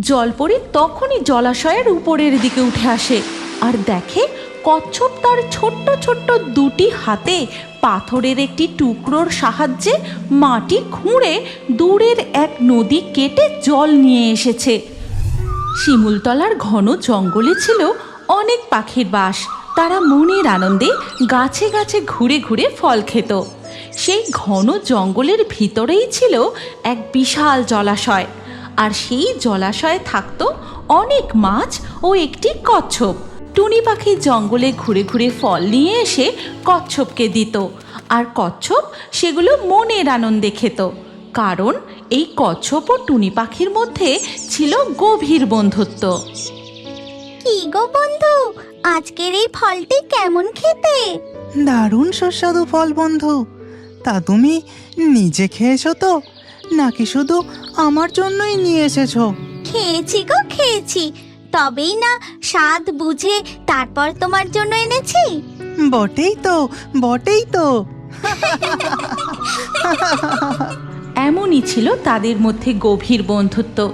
জলপরি তখনই জলাশয়ের উপরের দিকে উঠে আসে আর দেখে কচ্ছপ তার ছোট্ট ছোট্ট দুটি হাতে পাথরের একটি টুকরোর সাহায্যে মাটি খুঁড়ে দূরের এক নদী কেটে জল নিয়ে এসেছে। শিমুলতলার ঘন জঙ্গলে ছিল অনেক পাখির বাস। তারা মনের আনন্দে গাছে গাছে ঘুরে ঘুরে ফল খেত। সেই ঘন জঙ্গলের ভিতরেই ছিল এক বিশাল জলাশয়। আর সেই জলাশয়ে থাকত অনেক মাছ ও একটি কচ্ছপ। টুনি পাখি জঙ্গলে ঘুরে ঘুরে ফল নিয়ে এসে কচ্ছপকে দিত। আর কচ্ছপ সেগুলো মনের আনন্দে খেত। কারণ এই কচ্ছপ ও টুনি পাখির মধ্যে ছিল গভীর বন্ধুত্ব। কি গো বন্ধু? আজকের এই ফলটি কেমন খেতে? দারুণ সুস্বাদু ফল বন্ধু। তা তুমি নিজে খেয়েছো তো? নাকি শুধু আমার জন্যই নিয়ে এসেছ? খেয়েছি গো খেয়েছি। তবেই না স্বাদ বুঝে তারপর তোমার জন্য এনেছি। বটেই তো বটেই তো। এমনই ছিল তাদের মধ্যে গভীর বন্ধুত্ব।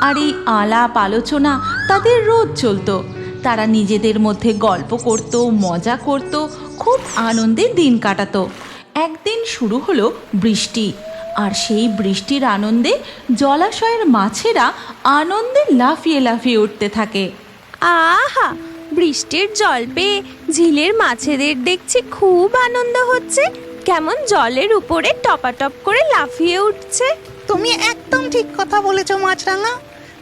আর এই আলাপ আলোচনা তাদের রোজ চলতো। তারা নিজেদের মধ্যে গল্প করত মজা করত খুব আনন্দে দিন কাটাতো। একদিন শুরু হলো বৃষ্টি। আর সেই বৃষ্টির আনন্দে জলাশয়ের মাছেরা আনন্দে লাফিয়ে লাফিয়ে উঠতে থাকে। আহা! বৃষ্টির জল পেয়ে ঝিলের মাছেদের দেখছি খুব আনন্দ হচ্ছে। কেমন জলের উপরে টপাটপ করে লাফিয়ে উঠছে। তুমি একদম ঠিক কথা বলেছ মাছরাঙা।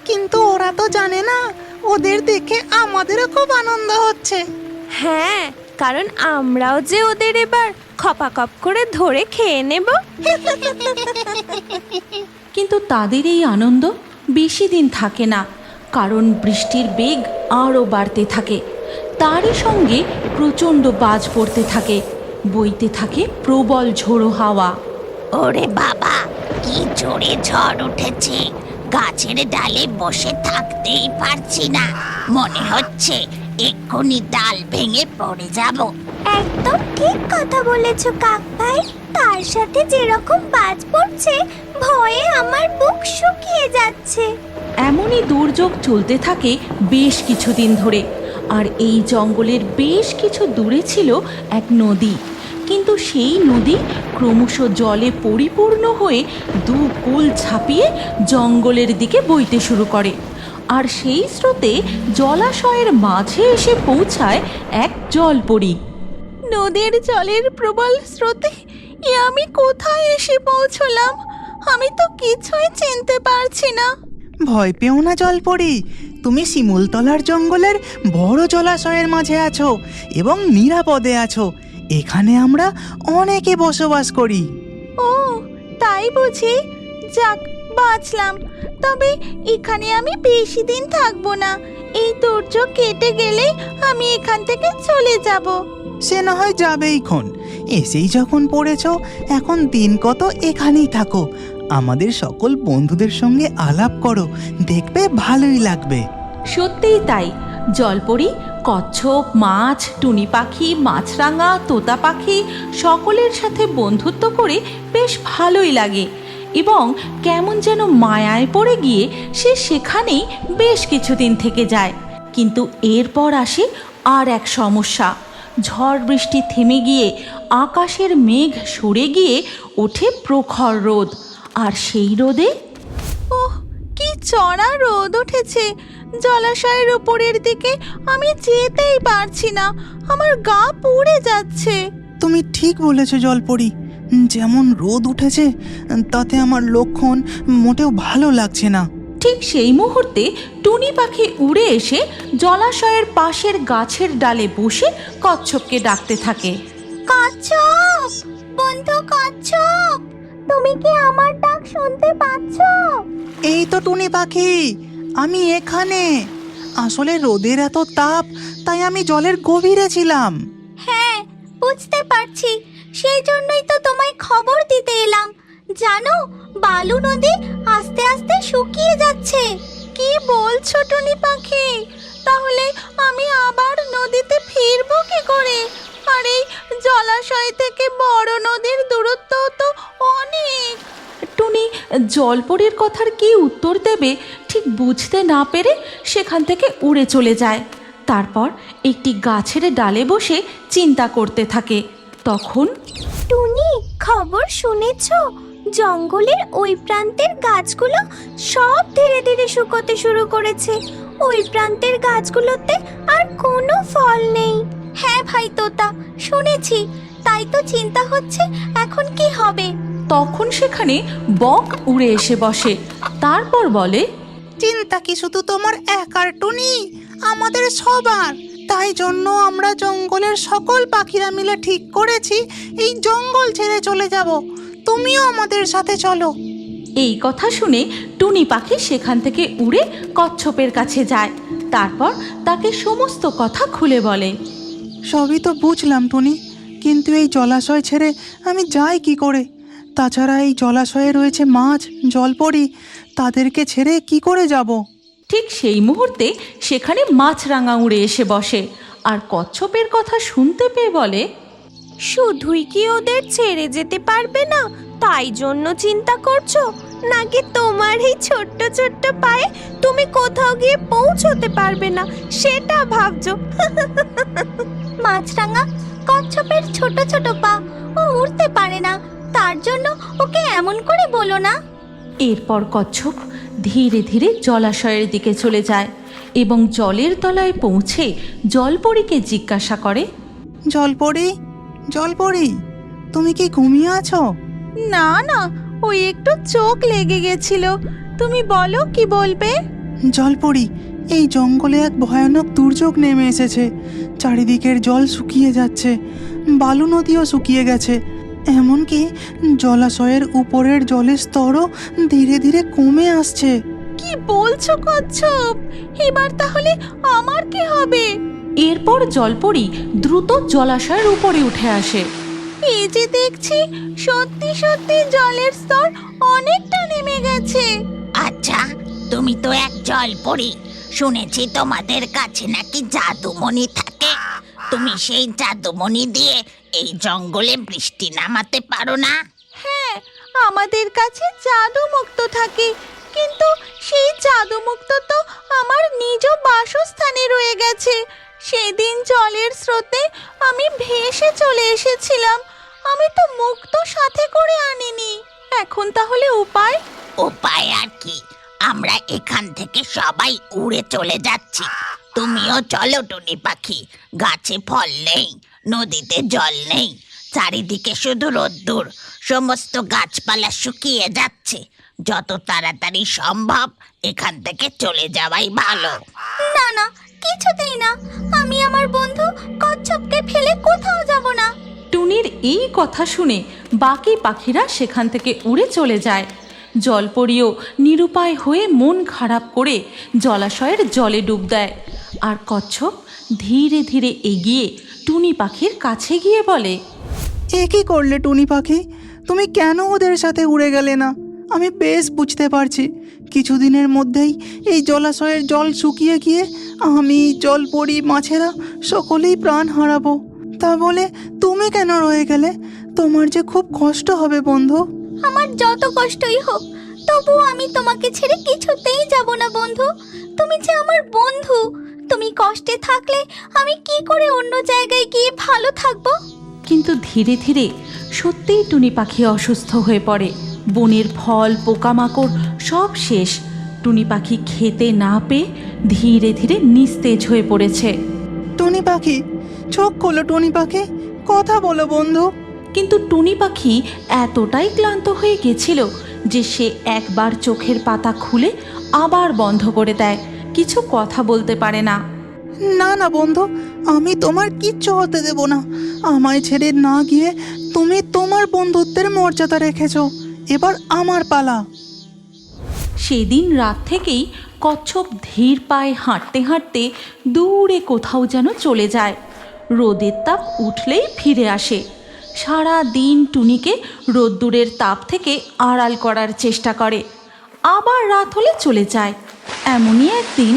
কিন্তু ওরা তো জানে না ওদের দেখে আমাদেরও খুব আনন্দ হচ্ছে। হ্যাঁ কারণ আমরাও যে ওদের এবার খপাখপ করে ধরে খেয়ে নেব। কিন্তু তাদের এই আনন্দ বেশি দিন থাকে না কারণ বৃষ্টির বেগ আরও বাড়তে থাকে। তারই সঙ্গে প্রচণ্ড বাজ পড়তে থাকে বইতে থাকে প্রবল ঝোড়ো হাওয়া। ওরে বাবা কি জোরে ঝড় উঠেছে। গাছের ডালে বসে থাকতেই পারছি না। মনে হচ্ছে এক্ষুনি ডাল ভেঙে পড়ে যাব। একদম ঠিক কথা বলেছ কাক ভাই তার সাথে যেরকম বাজ পড়ছে ভয়ে আমার বুক শুকিয়ে যাচ্ছে। এমনই দুর্যোগ চলতে থাকে বেশ কিছুদিন ধরে। আর এই জঙ্গলের বেশ কিছু দূরে ছিল এক নদী। কিন্তু সেই নদী ক্রমশ জলে পরিপূর্ণ হয়ে দু কুল ছাপিয়ে জঙ্গলের দিকে বইতে শুরু করে। আর সেই স্রোতে জলাশয়ের মাঝে এসে পৌঁছায় এক জলপরি। নদীর জলের প্রবল স্রোতে এ আমি কোথায় এসে পৌঁছলাম? আমি তো কিছুই চিনতে পারছি না। ভয় পেও না জলপরি। তুমি শিমুলতলার জঙ্গলের বড় জলাশয়ের মাঝে আছো এবং নিরাপদে আছো। এখানে আমরা অনেকে বসবাস করি। ও তাই বুঝি। যাক বাঁচলাম। তবে এখানে আমি বেশি দিন থাকব না। এই দুর্যোগ কেটে গেলেই আমি এখান থেকে চলে যাব। সে না হয় যাবেই ক্ষণ এসেই যখন পড়েছ এখন দিন কত এখানেই থাকো। আমাদের সকল বন্ধুদের সঙ্গে আলাপ করো দেখবে ভালোই লাগবে। সত্যিই তাই। জলপরি কচ্ছপ মাছ টুনি পাখি মাছরাঙা তোতা পাখি সকলের সাথে বন্ধুত্ব করে বেশ ভালোই লাগে। এবং কেমন যেন মায়ায় পড়ে গিয়ে সে সেখানেই বেশ কিছুদিন থেকে যায়। কিন্তু এরপর আসে আর এক সমস্যা। ঝড় বৃষ্টি থেমে গিয়ে আকাশের মেঘ সরে গিয়ে ওঠে প্রখর রোদ। আর সেই রোদে ওহ, কি চড়া রোদ উঠেছে। জলাশয়ের উপরের দিকে আমি যেতেই পারছি না। আমার গা পুড়ে যাচ্ছে। তুমি ঠিক বলেছ জলপরি। যেমন রোদ উঠেছে তাতে আমার লক্ষণ মোটেও ভালো লাগছে না। ঠিক সেই মুহূর্তে টুনি পাখি উড়ে এসে জলাশয়ের পাশের গাছের ডালে বসে কচ্ছপকে ডাকতে থাকে। কচ্ছপ! বন্ধু কচ্ছপ! তুমি কি আমার ডাক শুনতে পাচ্ছ? এই তো টুনি পাখি আমি এখানে। আসলে রোদের এত তাপ তাই আমি জলের গভীরে ছিলাম। হ্যাঁ বুঝতে পারছি। সেই জন্যই তো তোমায় খবর দিতে এলাম। জানো, বালু নদী আস্তে আস্তে শুকিয়ে যাচ্ছে। কি বলছো টুনি পাখি? তাহলে আমি আবার নদীতে ফিরবো কি করে? আর এই জলাশয় থেকে বড় নদীর দূরত্ব তো অনেক। টুনি, জলপরীর কথার কি উত্তর দেবে ঠিক বুঝতে না পেরে সেখান থেকে উড়ে চলে যায়। তারপর একটি গাছের ডালে বসে চিন্তা করতে থাকে। তখন? টুনি খবর শুনেছ? জঙ্গলের ওই প্রান্তের গাছগুলো সব ধীরে ধীরে শুকোতে শুরু করেছে। ওই প্রান্তের গাছগুলোতে আর কোনো ফল নেই। হ্যাঁ ভাই তোতা শুনেছি। তাই তো চিন্তা হচ্ছে এখন কি হবে? তখন সেখানে বক উড়ে এসে বসে। তারপর বলে চিন্তা কি শুধু তোমার একার টুনি? আমাদের সবার। তাই জন্য আমরা জঙ্গলের সকল পাখিরা মিলে ঠিক করেছি এই জঙ্গল ছেড়ে চলে যাব। তুমিও আমাদের সাথে চলো। এই কথা শুনে টুনি পাখি সেখান থেকে উড়ে কচ্ছপের কাছে যায়। তারপর তাকে সমস্ত কথা খুলে বলে। সবই তো বুঝলাম টুনি। কিন্তু এই জলাশয় ছেড়ে আমি যাই কি করে? তাছাড়া এই জলাশয়ে রয়েছে মাছ জলপরি। তাদেরকে ছেড়ে কি করে যাব? ঠিক সেই মুহূর্তে সেখানে মাছরাঙা উড়ে এসে বসে আর কচ্ছপের কথা শুনতে পেয়ে বলে শুধুই কি ওদের ছেড়ে যেতে পারবে না? তাই জন্য চিন্তা করছ? নাকি তোমার এই ছোট্ট ছোট্ট পায়ে তুমি কোথাও গিয়ে পৌঁছতে পারবে না? সেটা ভাবছ? মাছরাঙা কচ্ছপের ছোট ছোট পা ও উঠতে পারে না। তার জন্য ওকে এমন করে বলো না। এরপর কচ্ছপ ধীরে ধীরে জলাশয়ের দিকে চলে যায় এবং জলের তলায় পৌঁছে জলপরীকে জিজ্ঞাসা করে জলপরি? জলপরি তুমি কি ঘুমিয়ে আছো? না না ওই একটু চোখ লেগে গেছিল। তুমি বলো কি বলবে? জলপরি এই জঙ্গলে এক ভয়ানক দুর্যোগ নেমে এসেছে। চারিদিকের জল শুকিয়ে যাচ্ছে। বালু নদীও শুকিয়ে গেছে। এমনকি জলাশয়ের উপরের জলের স্তরও ধীরে ধীরে কমে আসছে। কি বলছো কচ্ছপ? এবার তাহলে আমার কি হবে? এরপর জলপরি দ্রুত জলাশয়ের উপরে উঠে আসে। এই যে দেখছি সত্যি সত্যি জলের স্তর অনেকটা নেমে গেছে। আচ্ছা তুমি তো এক জলপরি। শুনেছি তোমাদের কাছে নাকি জাদুমণি থাকে। তুমি সেই জাদুমণি দিয়ে এই জঙ্গলে বৃষ্টি নামাতে পারো না? হ্যাঁ আমাদের কাছে জাদু মুক্ত থাকে। কিন্তু সেই জাদু মুক্ত তো আমার নিজ বাসস্থানে রয়ে গেছে। সেদিন জলের স্রোতে আমি ভেসে চলে এসেছিলাম। আমি তো মুক্ত সাথে করে আনিনি। এখন তাহলে উপায়? উপায় আর কি। আমরা এখান থেকে সবাই উড়ে চলে যাচ্ছি। তুমিও চলো টুনি পাখি। গাছে ফল নেই নদীতে জল নেই চারিদিকে শুধু রোদ্দুর। সমস্ত গাছপালা শুকিয়ে যাচ্ছে। যত তাড়াতাড়ি সম্ভব এখান থেকে চলে যাওয়াই ভালো। না না কিছুতেই না। আমি আমার বন্ধু কচ্ছপকে ফেলে কোথাও যাব না। টুনির এই কথা শুনে বাকি পাখিরা সেখান থেকে উড়ে চলে যায়। জলপরীও নিরুপায় হয়ে মন খারাপ করে জলাশয়ের জলে ডুব দেয়। আর কচ্ছপ ধীরে ধীরে এগিয়ে টুনি পাখির কাছে গিয়ে বলে এ কি করলে টুনি পাখি? তুমি কেন ওদের সাথে উড়ে গেলে না? আমি বেশ বুঝতে পারছি। কিছুদিনের মধ্যেই এই জলাশয়ের জল শুকিয়ে গিয়ে আমি জল পড়ি মাছেরা সকলেই প্রাণ হারাবো। তা বলে তুমি কেন রয়ে গেলে? তোমার যে খুব কষ্ট হবে বন্ধু। আমার যত কষ্টই হোক তবু আমি তোমাকে ছেড়ে কিছুতেই যাব না বন্ধু। তুমি যে আমার বন্ধু তুমি কষ্টে থাকলে আমি কি করে অন্য জায়গায় গিয়ে ভালো থাকব? কিন্তু ধীরে ধীরে সত্যিই টুনি পাখি অসুস্থ হয়ে পড়ে। বনের ফল পোকামাকড় সব শেষ। টুনি পাখি খেতে না পেয়ে ধীরে ধীরে নিস্তেজ হয়ে পড়েছে। টুনি পাখি চোখ খোলো টুনি পাখি কথা বলো বন্ধু। কিন্তু টুনি পাখি এতটাই ক্লান্ত হয়ে গেছিল যে সে একবার চোখের পাতা খুলে আবার বন্ধ করে দেয়। কিছু কথা বলতে পারে না। না না বন্ধু আমি তোমার কিচ্ছু হতে দেব না। আমায় ছেড়ে না গিয়ে তুমি তোমার বন্ধুত্বের মর্যাদা রেখেছো। এবার আমার পালা। সেদিন রাত থেকেই কচ্ছপ ধীর পায়ে হাঁটতে হাঁটতে দূরে কোথাও যেন চলে যায়। রোদের তাপ উঠলেই ফিরে আসে। সারা দিন টুনিকে রোদ্দুরের তাপ থেকে আড়াল করার চেষ্টা করে। আবার রাত হলে চলে যায়। এমনই একদিন,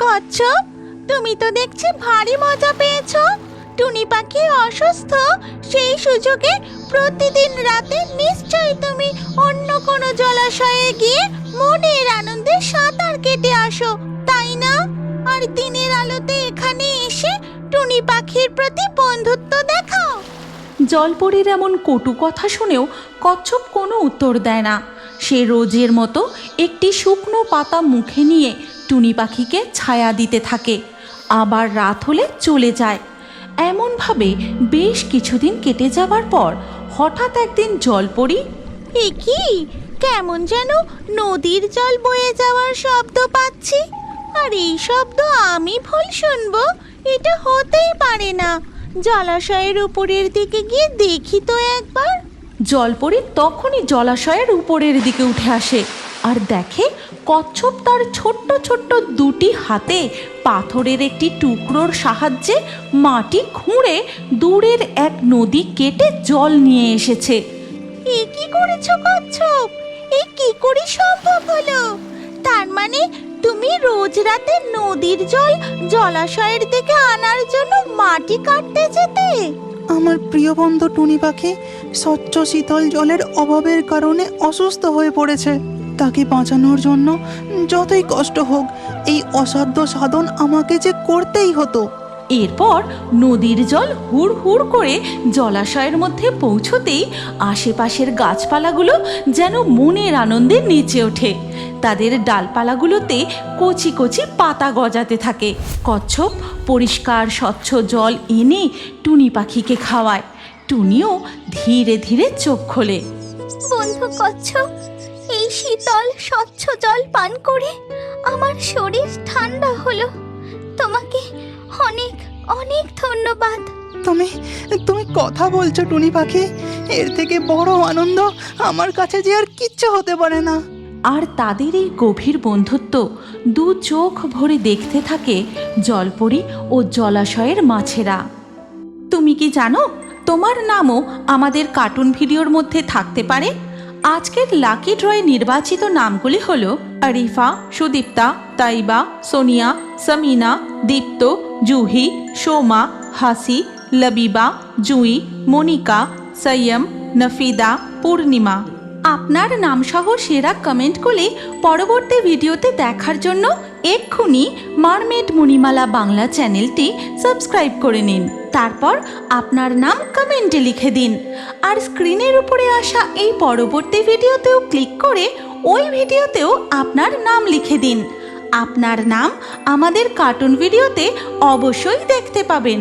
কচ্ছপ, তুমি তো দেখছি ভারী মজা পেয়েছ। টুনি পাখি অসুস্থ, সেই সুযোগে প্রতিদিন রাতে নিশ্চয়ই তুমি অন্য কোনো জলাশয়ে গিয়ে মনের আনন্দে সাঁতার কেটে আসো, তাই না? আর দিনের আলোতে এখানে এসে টুনি পাখির প্রতি বন্ধুত্ব দেখাও। জলপরীর এমন কটু কথা শুনেও কচ্ছপ কোনো উত্তর দেয় না। সে রোজের মতো একটি শুকনো পাতা মুখে নিয়ে টুনি পাখিকে ছায়া দিতে থাকে, আবার রাত হলে চলে যায়। এমনভাবে বেশ কিছুদিন কেটে যাবার পর হঠাৎ একদিন জলপরি এ কি? কেমন যেন নদীর জল বয়ে যাওয়ার শব্দ পাচ্ছি। আর এই শব্দ আমি ভুল শুনব? এটা হতেই পারে না। জলাশয়ের উপরের দিকে গিয়ে দেখি তো একবার। জলপরি তখনই জলাশয়ের উপরের দিকে উঠে আসে আর দেখে কচ্ছপ তার ছোট্ট ছোট্ট দুটি হাতে পাথরের একটি টুকরোর সাহায্যে মাটি খুঁড়ে দূরের এক নদী কেটে জল নিয়ে এসেছে। এ কি করেছ কচ্ছপ? এ কি করে সম্ভব হলো? তার মানে তুমি রোজ রাতে নদীর জল জলাশয়ের দিকে আনার জন্য মাটি কাটতে যেতে? আমার প্রিয় বন্ধু টুনি পাখি স্বচ্ছ শীতল জলের অভাবের কারণে অসুস্থ হয়ে পড়েছে। তাকে বাঁচানোর জন্য যতই কষ্ট হোক, এই অসাধ্য সাধন আমাকে যে করতেই হতো। এরপর নদীর জল হুড় হুড় করে জলাশয়ের মধ্যে পৌঁছতেই আশেপাশের গাছপালাগুলো যেন মনের আনন্দে নেচে ওঠে। তাদের ডালপালাগুলোতে কচি কচি পাতা গজাতে থাকে। কচ্ছপ পরিষ্কার স্বচ্ছ জল এনে টুনি পাখিকে খাওয়ায়। টুনিও ধীরে ধীরে চোখ খোলে। বন্ধু কচ্ছপ, এই শীতল স্বচ্ছ জল পান করে আমার শরীর ঠান্ডা হলো। তোমাকে অনেক অনেক ধন্যবাদ। তুমি তুমি কথা বলছো টুনি পাখি। এর থেকে বড় আনন্দ আমার কাছে যে আর কিচ্ছু হতে পারে না। আর তাদের এই গভীর বন্ধুত্ব দু চোখ ভরে দেখতে থাকে জলপরি ও জলাশয়ের মাছেরা। তুমি কি জানো তোমার নামও আমাদের কার্টুন ভিডিওর মধ্যে থাকতে পারে? আজকের লাকি ড্রয়ে নির্বাচিত নামগুলি হলো আরিফা, সুদীপ্তা, তাইবা, সোনিয়া, সামিনা, দীপ্ত, জুহি, সোমা, হাসি, লবিবা, জুই, মনিকা, সৈয়ম, নফিদা, পূর্ণিমা। আপনার নামসহ সেরা কমেন্টগুলি পরবর্তী ভিডিওতে দেখার জন্য এক্ষুনি মারমেড মণিমালা বাংলা চ্যানেলটি সাবস্ক্রাইব করে নিন। তারপর আপনার নাম কমেন্টে লিখে দিন। আর স্ক্রিনের উপরে আসা এই পরবর্তী ভিডিওতেও ক্লিক করে ওই ভিডিওতেও আপনার নাম লিখে দিন। আপনার নাম আমাদের কার্টুন ভিডিওতে অবশ্যই দেখতে পাবেন।